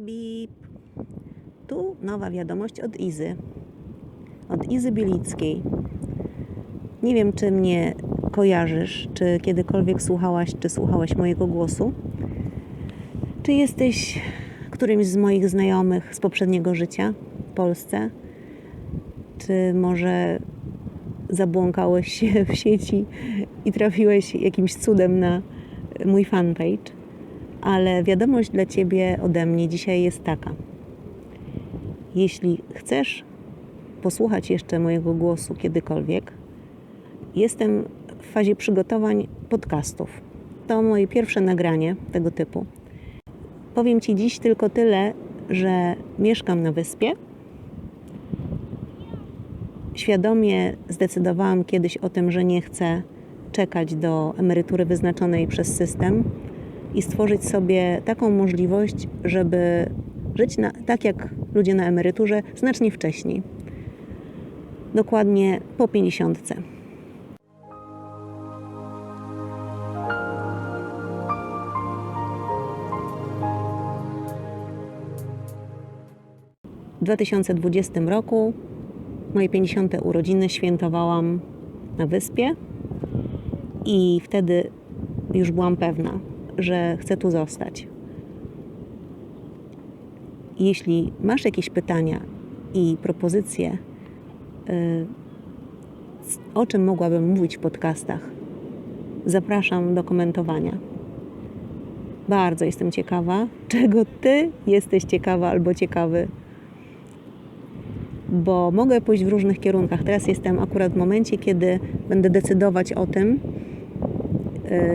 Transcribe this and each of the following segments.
Bip. Tu nowa wiadomość od Izy. Od Izy Bielickiej. Nie wiem, czy mnie kojarzysz, czy kiedykolwiek słuchałaś, czy słuchałeś mojego głosu. Czy jesteś którymś z moich znajomych z poprzedniego życia w Polsce? Czy może zabłąkałeś się w sieci i trafiłeś jakimś cudem na mój fanpage? Ale wiadomość dla Ciebie ode mnie dzisiaj jest taka. Jeśli chcesz posłuchać jeszcze mojego głosu kiedykolwiek, jestem w fazie przygotowań podcastów. To moje pierwsze nagranie tego typu. Powiem Ci dziś tylko tyle, że mieszkam na wyspie. Świadomie zdecydowałam kiedyś o tym, że nie chcę czekać do emerytury wyznaczonej przez system i stworzyć sobie taką możliwość, żeby żyć na, tak jak ludzie na emeryturze znacznie wcześniej. Dokładnie po 50. W 2020 roku moje 50. urodziny świętowałam na wyspie i wtedy już byłam pewna, że chcę tu zostać. Jeśli masz jakieś pytania i propozycje, y, o czym mogłabym mówić w podcastach, zapraszam do komentowania. Bardzo jestem ciekawa, czego ty jesteś ciekawa albo ciekawy bo mogę pójść w różnych kierunkach. Teraz jestem akurat w momencie, kiedy będę decydować o tym,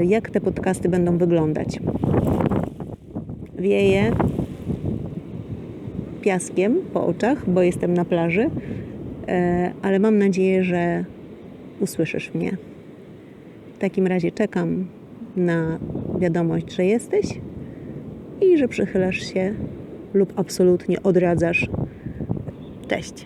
jak te podcasty będą wyglądać. Wieje piaskiem po oczach, bo jestem na plaży, y, ale mam nadzieję, że usłyszysz mnie. W takim razie czekam na wiadomość, że jesteś i że przychylasz się lub absolutnie odradzasz Cześć.